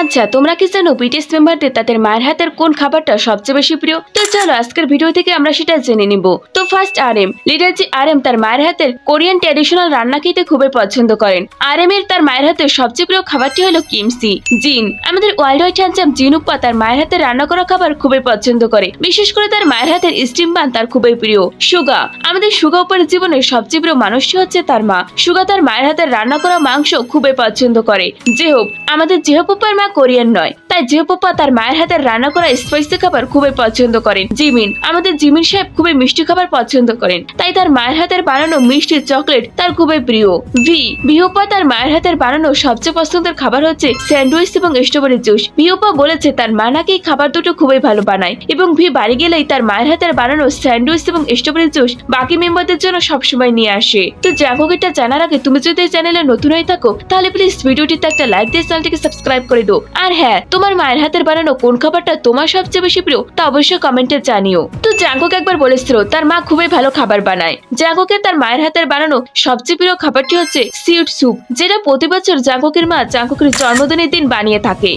আচ্ছা তোমরা কি জানো বিটিএস মেম্বারদের তাদের মায়ের হাতের কোন খাবারটা সবচেয়ে বেশি প্রিয়? তো চলো, আজকের ভিডিও থেকে আমরা সেটা জেনে নিব। তো ফার্স্ট আর এম লিডার জি আর এম তার মায়ের হাতের কোরিয়ান ট্র্যাডিশনাল রান্না খেতে খুবই পছন্দ করেন। আর এম এর তার মায়ের হাতের সবচেয়ে প্রিয় খাবারটি হলো কিমসি, জিন। আমাদের ওয়ার্ল্ড ওয়াইড হ্যান্ডসাম উপা তার মায়ের হাতের রান্না করা খাবার খুবই পছন্দ করে। বিশেষ করে তার মায়ের হাতের স্টিম বান তার খুবই প্রিয়, সুগা। আমাদের সুগা উপরের জীবনের সবচেয়ে প্রিয় মানুষটি হচ্ছে তার মা। সুগা তার মায়ের হাতের রান্না করা মাংস খুবই পছন্দ করে। জেহব আমাদের জেহপুপার মা কোরিয়ান নয়। তাই জেহপুপা তার মায়ের হাতের রান্না করা স্পাইসি খাবার খুবই পছন্দ করেন। জিমিন, আমাদের জিমিন সাহেব খুবই মিষ্টি খাবার পছন্দ করেন। তাই তার মায়ের হাতের বানানো মিষ্টি চকলেট তার খুবই প্রিয়। ভি বিহপা তার মায়ের হাতের বানানো সবচেয়ে পছন্দের খাবার হচ্ছে স্যান্ডউইচ এবং স্ট্রবেরি জুস। বিহপা বলেছে তার মা নাকি খাবার দুটো খুবই ভালো বানায় এবং ভি বাড়ি গেলেই তার মায়ের হাতের বানানো স্যান্ডউইচ এবং স্ট্রবেরি জুস বাকি মেম্বারদের জন্য সবসময় নিয়ে আসে। তো জাগো এটা জানার আগে তুমি যদি চ্যানেলে নতুন হয়ে থাকো, তাহলে প্লিজ ভিডিওটিতে একটা লাইক দিয়ে চ্যানেলটিকে সাবস্ক্রাইব করে দাও। আর হ্যাঁ তোমার মায়ের হাতের বানানো কোন খাবারটা তোমার সবচেয়ে বেশি প্রিয়, তা অবশ্যই কমেন্টে জানিও। তো জাঙ্কুক একবার বলেছিল, তার মা খুবই ভালো খাবার বানায়। জাঙ্কুকের তার মায়ের হাতের বানানো সবচেয়ে প্রিয় খাবারটি হচ্ছে সিউট স্যুপ যেটা প্রতি বছর জাঙ্কুকের মা জাঙ্কুকের জন্মদিনের দিন বানিয়ে থাকে।